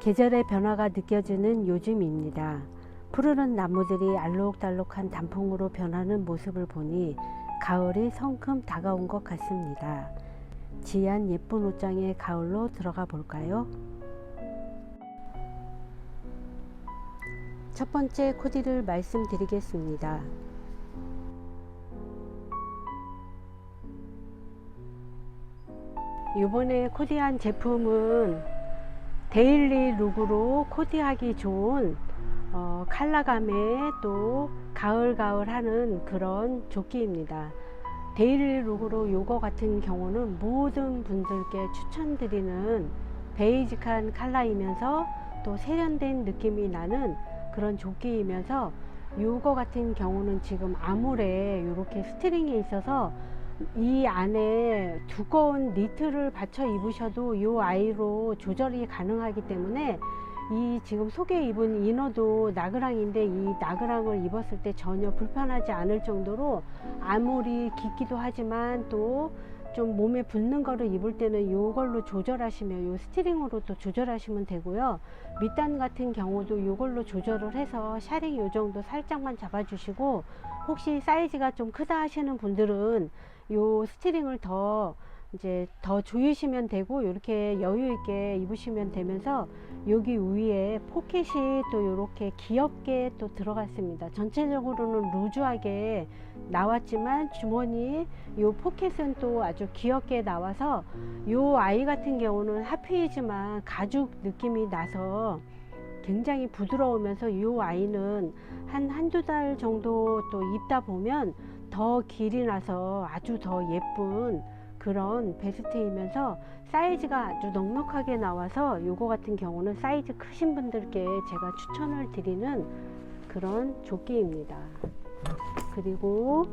계절의 변화가 느껴지는 요즘입니다. 푸르른 나무들이 알록달록한 단풍으로 변하는 모습을 보니 가을이 성큼 다가온 것 같습니다. 지한 예쁜 옷장에 가을로 들어가 볼까요? 첫 번째 코디를 말씀드리겠습니다. 이번에 코디한 제품은 데일리 룩으로 코디하기 좋은 어, 컬러감에 또 가을가을 하는 그런 조끼입니다. 데일리 룩으로 요거 같은 경우는 모든 분들께 추천드리는 베이직한 컬러이면서 또 세련된 느낌이 나는 그런 조끼이면서 요거 같은 경우는 지금 아물에 이렇게 스트링이 있어서 이 안에 두꺼운 니트를 받쳐 입으셔도 요 아이로 조절이 가능하기 때문에 이 지금 속에 입은 이너도 나그랑인데 이 나그랑을 입었을 때 전혀 불편하지 않을 정도로 아무리 깊기도 하지만 또 좀 몸에 붙는 거를 입을 때는 요걸로 조절하시면 요 스트링으로 또 조절하시면 되고요. 밑단 같은 경우도 요걸로 조절을 해서 샤링 요 정도 살짝만 잡아주시고 혹시 사이즈가 좀 크다 하시는 분들은 요 스트링을 더 이제 더 조이시면 되고 이렇게 여유 있게 입으시면 되면서 여기 위에 포켓이 또 이렇게 귀엽게 또 들어갔습니다. 전체적으로는 루즈하게 나왔지만 주머니 요 포켓은 또 아주 귀엽게 나와서 요 아이 같은 경우는 하프이지만 가죽 느낌이 나서 굉장히 부드러우면서 이 아이는 한 한두 달 정도 또 입다 보면 더 길이 나서 아주 더 예쁜 그런 베스트이면서 사이즈가 아주 넉넉하게 나와서 요거 같은 경우는 사이즈 크신 분들께 제가 추천을 드리는 그런 조끼입니다. 그리고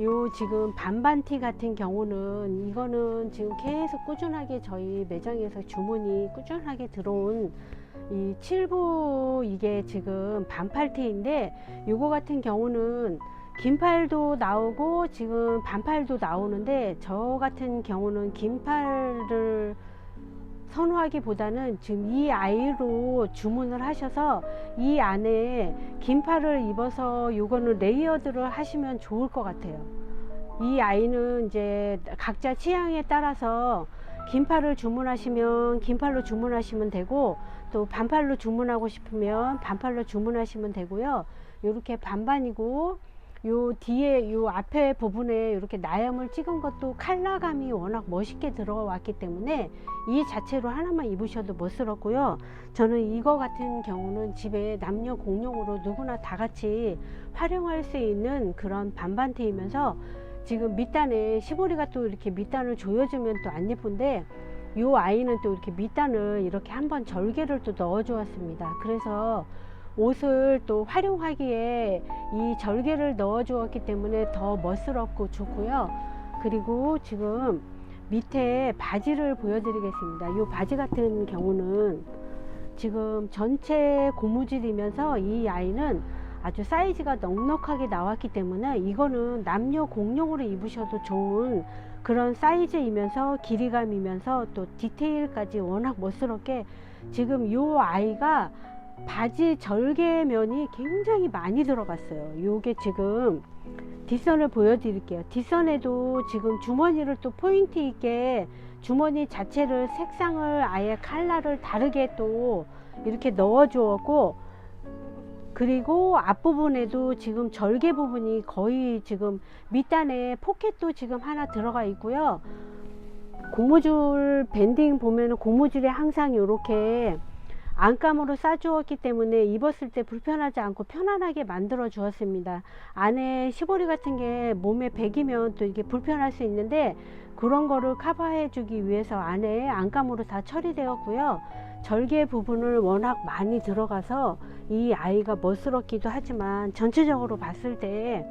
요 지금 반반티 같은 경우는 이거는 지금 계속 꾸준하게 저희 매장에서 주문이 꾸준하게 들어온 이 7부 이게 지금 반팔티인데 요거 같은 경우는 긴팔도 나오고 지금 반팔도 나오는데 저 같은 경우는 긴팔을 선호하기보다는 지금 이 아이로 주문을 하셔서 이 안에 긴팔을 입어서 요거는 레이어드를 하시면 좋을 것 같아요. 이 아이는 이제 각자 취향에 따라서 긴팔을 주문하시면 긴팔로 주문하시면 되고 또 반팔로 주문하고 싶으면 반팔로 주문하시면 되고요. 이렇게 반반이고 요 뒤에 요 앞에 부분에 이렇게 나염을 찍은 것도 컬러감이 워낙 멋있게 들어왔기 때문에 이 자체로 하나만 입으셔도 멋스럽고요. 저는 이거 같은 경우는 집에 남녀 공용으로 누구나 다 같이 활용할 수 있는 그런 반반티이면서 지금 밑단에 시보리가 또 이렇게 밑단을 조여주면 또 안 예쁜데 요 아이는 또 이렇게 밑단을 이렇게 한번 절개를 또 넣어 주었습니다. 그래서 옷을 또 활용하기에 이 절개를 넣어 주었기 때문에 더 멋스럽고 좋고요. 그리고 지금 밑에 바지를 보여드리겠습니다. 이 바지 같은 경우는 지금 전체 고무줄이면서 이 아이는 아주 사이즈가 넉넉하게 나왔기 때문에 이거는 남녀 공용으로 입으셔도 좋은 그런 사이즈이면서 길이감이면서 또 디테일까지 워낙 멋스럽게 지금 이 아이가 바지 절개면이 굉장히 많이 들어갔어요. 요게 지금 뒷선을 보여드릴게요. 뒷선에도 지금 주머니를 또 포인트 있게 주머니 자체를 색상을 아예 칼라를 다르게 또 이렇게 넣어 주었고 그리고 앞부분에도 지금 절개 부분이 거의 지금 밑단에 포켓도 지금 하나 들어가 있고요. 고무줄 밴딩 보면 고무줄에 항상 이렇게 안감으로 싸주었기 때문에 입었을 때 불편하지 않고 편안하게 만들어 주었습니다. 안에 시보리 같은 게 몸에 배기면 또 이게 불편할 수 있는데 그런 거를 커버해 주기 위해서 안에 안감으로 다 처리되었고요. 절개 부분을 워낙 많이 들어가서 이 아이가 멋스럽기도 하지만 전체적으로 봤을 때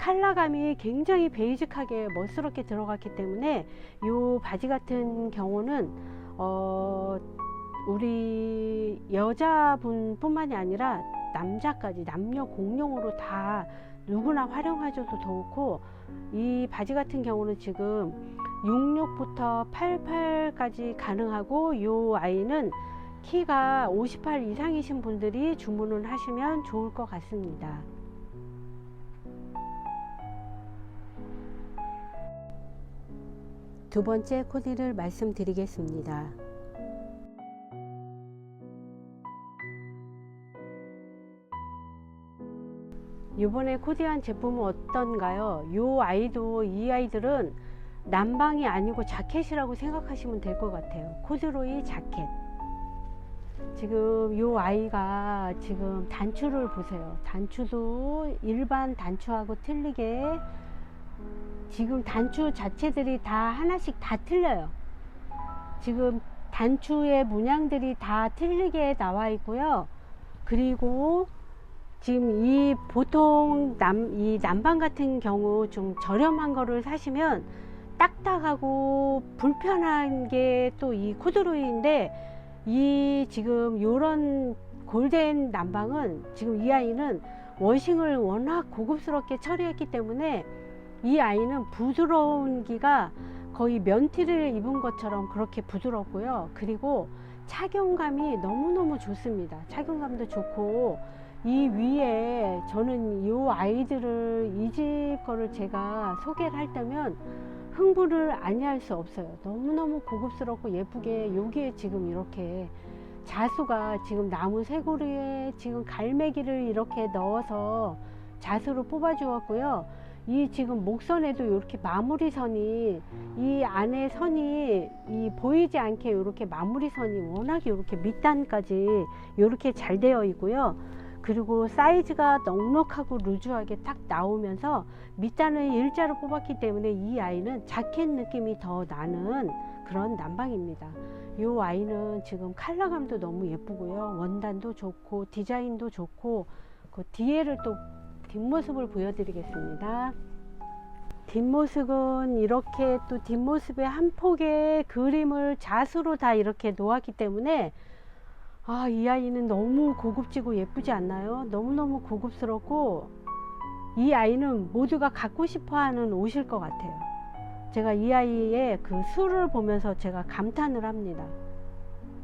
컬러감이 굉장히 베이직하게 멋스럽게 들어갔기 때문에 이 바지 같은 경우는 어 우리 여자분 뿐만이 아니라 남자까지 남녀 공용으로 다 누구나 활용하셔도 좋고 이 바지 같은 경우는 지금 66부터 88까지 가능하고 이 아이는 키가 58 이상이신 분들이 주문을 하시면 좋을 것 같습니다. 두 번째 코디를 말씀드리겠습니다. 이번에 코디한 제품은 어떤가요? 이 아이도 이 아이들은 난방이 아니고 자켓이라고 생각하시면 될 것 같아요. 코드로이 자켓. 지금 이 아이가 지금 단추를 보세요. 단추도 일반 단추하고 틀리게 지금 단추 자체들이 다 하나씩 다 틀려요. 지금 단추의 문양들이 다 틀리게 나와 있고요. 그리고 지금 이 보통 남, 이 난방 같은 경우 좀 저렴한 거를 사시면 딱딱하고 불편한 게 또 이 코드로이인데 이 지금 요런 골덴 난방은 지금 이 아이는 워싱을 워낙 고급스럽게 처리했기 때문에 이 아이는 부드러운 기가 거의 면티를 입은 것처럼 그렇게 부드럽고요. 그리고 착용감이 너무너무 좋습니다. 착용감도 좋고 이 위에 저는 이 아이들을 이 집 거를 제가 소개를 할 때면 흥분을 아니할 수 없어요. 너무너무 고급스럽고 예쁘게 여기에 지금 이렇게 자수가 지금 나무 쇄골에 지금 갈매기를 이렇게 넣어서 자수로 뽑아 주었고요. 이 지금 목선에도 이렇게 마무리 선이 이 안에 선이 이 보이지 않게 이렇게 마무리 선이 워낙 이렇게 밑단까지 이렇게 잘 되어 있고요. 그리고 사이즈가 넉넉하고 루즈하게 딱 나오면서 밑단을 일자로 뽑았기 때문에 이 아이는 자켓 느낌이 더 나는 그런 난방입니다. 이 아이는 지금 컬러감도 너무 예쁘고요. 원단도 좋고 디자인도 좋고 그 뒤에를 또 뒷모습을 보여드리겠습니다. 뒷모습은 이렇게 또 뒷모습에 한 폭의 그림을 자수로 다 이렇게 놓았기 때문에 아, 이 아이는 너무 고급지고 예쁘지 않나요? 너무너무 고급스럽고 이 아이는 모두가 갖고 싶어 하는 옷일 것 같아요. 제가 이 아이의 그 술을 보면서 제가 감탄을 합니다.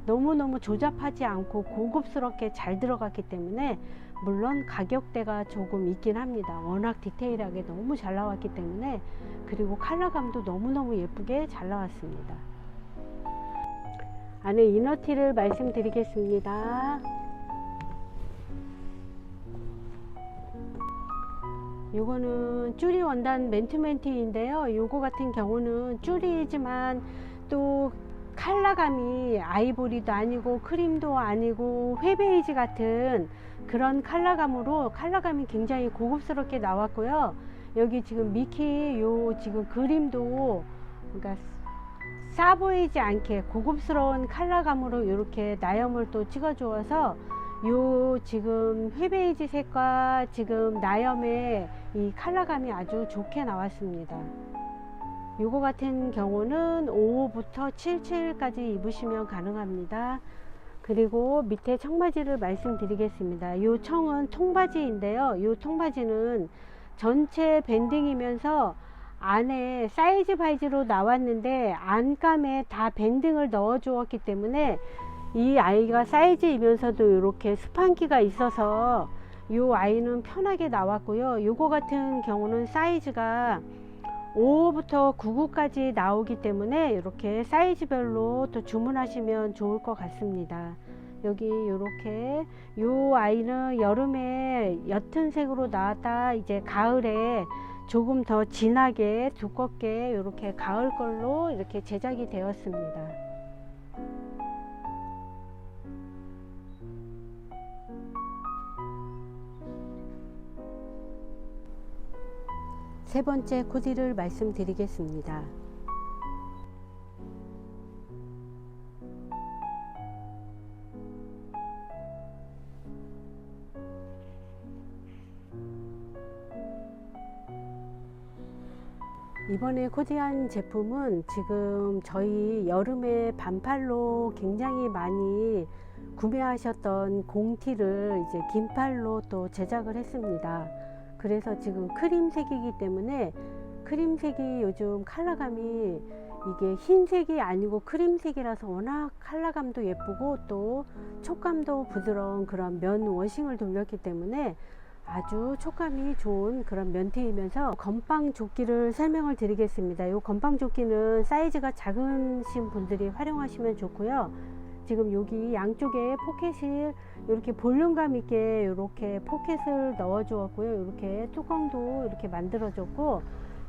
너무너무 조잡하지 않고 고급스럽게 잘 들어갔기 때문에 물론 가격대가 조금 있긴 합니다. 워낙 디테일하게 너무 잘 나왔기 때문에 그리고 컬러감도 너무너무 예쁘게 잘 나왔습니다. 안에 이너티를 말씀드리겠습니다. 요거는 쭈리 원단 맨투맨티인데요. 요거 같은 경우는 쭈리이지만 또 컬러감이 아이보리도 아니고 크림도 아니고 회베이지 같은 그런 컬러감으로 컬러감이 굉장히 고급스럽게 나왔고요. 여기 지금 미키 요 지금 그림도 그러니까 싸 보이지 않게 고급스러운 컬러감으로 이렇게 나염을 또 찍어 주어서 요 지금 회베이지 색과 지금 나염의 이 컬러감이 아주 좋게 나왔습니다. 요거 같은 경우는 5부터 77까지 입으시면 가능합니다. 그리고 밑에 청바지를 말씀드리겠습니다. 요 청은 통바지인데요. 요 통바지는 전체 밴딩이면서 안에 사이즈 바이즈로 나왔는데 안감에 다 밴딩을 넣어 주었기 때문에 이 아이가 사이즈이면서도 이렇게 스판기가 있어서 이 아이는 편하게 나왔고요. 요거 같은 경우는 사이즈가 5부터 99까지 나오기 때문에 이렇게 사이즈별로 또 주문하시면 좋을 것 같습니다. 여기 이렇게 요 아이는 여름에 옅은 색으로 나왔다 이제 가을에 조금 더 진하게 두껍게 이렇게 가을 걸로 이렇게 제작이 되었습니다. 세 번째 코디를 말씀드리겠습니다. 이번에 코디한 제품은 지금 저희 여름에 반팔로 굉장히 많이 구매하셨던 공티를 이제 긴팔로 또 제작을 했습니다. 그래서 지금 크림색이기 때문에 크림색이 요즘 컬러감이 이게 흰색이 아니고 크림색이라서 워낙 컬러감도 예쁘고 또 촉감도 부드러운 그런 면 워싱을 돌렸기 때문에 아주 촉감이 좋은 그런 면티이면서 건빵 조끼를 설명을 드리겠습니다. 이 건빵 조끼는 사이즈가 작으신 분들이 활용하시면 좋고요. 지금 여기 양쪽에 포켓을 이렇게 볼륨감 있게 이렇게 포켓을 넣어 주었고요. 이렇게 뚜껑도 이렇게 만들어 줬고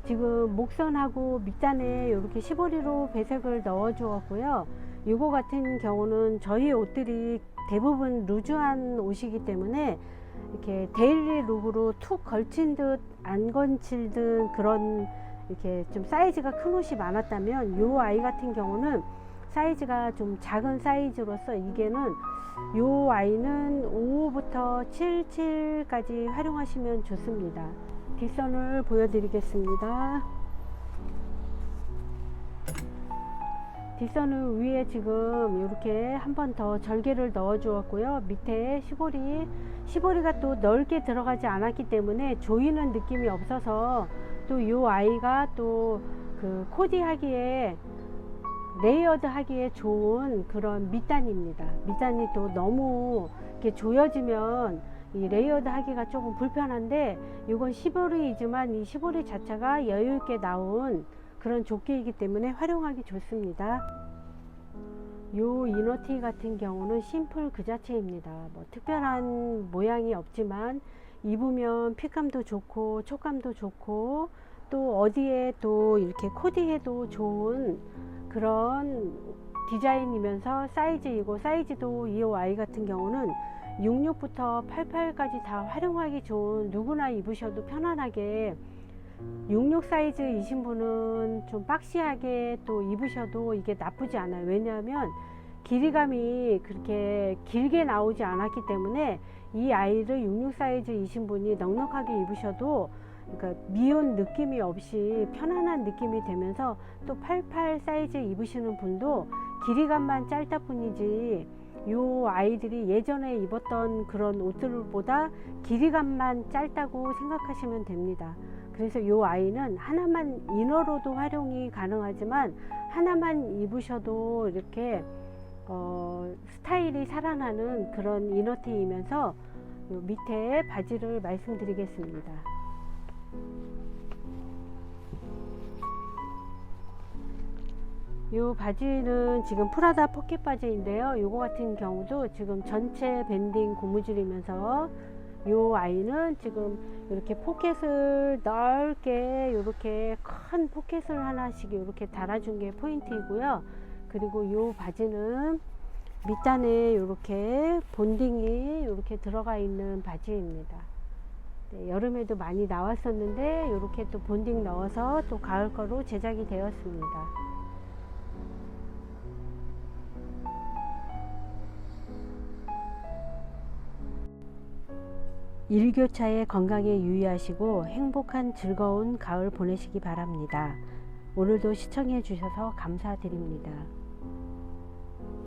지금 목선하고 밑단에 이렇게 시보리로 배색을 넣어 주었고요. 이거 같은 경우는 저희 옷들이 대부분 루즈한 옷이기 때문에 이렇게 데일리 룩으로 툭 걸친 듯 안 걸친 듯 그런 이렇게 좀 사이즈가 큰 옷이 많았다면 이 아이 같은 경우는 사이즈가 좀 작은 사이즈로서 이게는 요 아이는 5부터 77까지 활용하시면 좋습니다. 뒷선을 보여드리겠습니다. 뒷선은 위에 지금 이렇게 한 번 더 절개를 넣어 주었고요. 밑에 시보리, 시보리가 또 넓게 들어가지 않았기 때문에 조이는 느낌이 없어서 또 이 아이가 또 그 코디 하기에 레이어드 하기에 좋은 그런 밑단입니다. 밑단이 또 너무 이렇게 조여지면 이 레이어드 하기가 조금 불편한데 이건 시보리이지만 이 시보리 자체가 여유 있게 나온 그런 조끼이기 때문에 활용하기 좋습니다. 요 이너티 같은 경우는 심플 그 자체입니다. 뭐 특별한 모양이 없지만 입으면 핏감도 좋고 촉감도 좋고 또 어디에 또 이렇게 코디해도 좋은 그런 디자인이면서 사이즈이고 사이즈도 이 아이 같은 경우는 66부터 88까지 다 활용하기 좋은 누구나 입으셔도 편안하게 66 사이즈이신 분은 좀 박시하게 또 입으셔도 이게 나쁘지 않아요. 왜냐하면 길이감이 그렇게 길게 나오지 않았기 때문에 이 아이를 66 사이즈이신 분이 넉넉하게 입으셔도 그러니까 미운 느낌이 없이 편안한 느낌이 되면서 또 88 사이즈 입으시는 분도 길이감만 짧다 뿐이지 요 아이들이 예전에 입었던 그런 옷들보다 길이감만 짧다고 생각하시면 됩니다. 그래서 요 아이는 하나만 이너로도 활용이 가능하지만 하나만 입으셔도 이렇게 어, 스타일이 살아나는 그런 이너티이면서 요 밑에 바지를 말씀드리겠습니다. 이 바지는 지금 프라다 포켓 바지인데요. 이거 같은 경우도 지금 전체 밴딩 고무줄이면서 이 아이는 지금 이렇게 포켓을 넓게 이렇게 큰 포켓을 하나씩 이렇게 달아준 게 포인트이고요. 그리고 이 바지는 밑단에 이렇게 본딩이 이렇게 들어가 있는 바지입니다. 네, 여름에도 많이 나왔었는데 이렇게 또 본딩 넣어서 또 가을 거로 제작이 되었습니다. 일교차에 건강에 유의하시고 행복한 즐거운 가을 보내시기 바랍니다. 오늘도 시청해 주셔서 감사드립니다.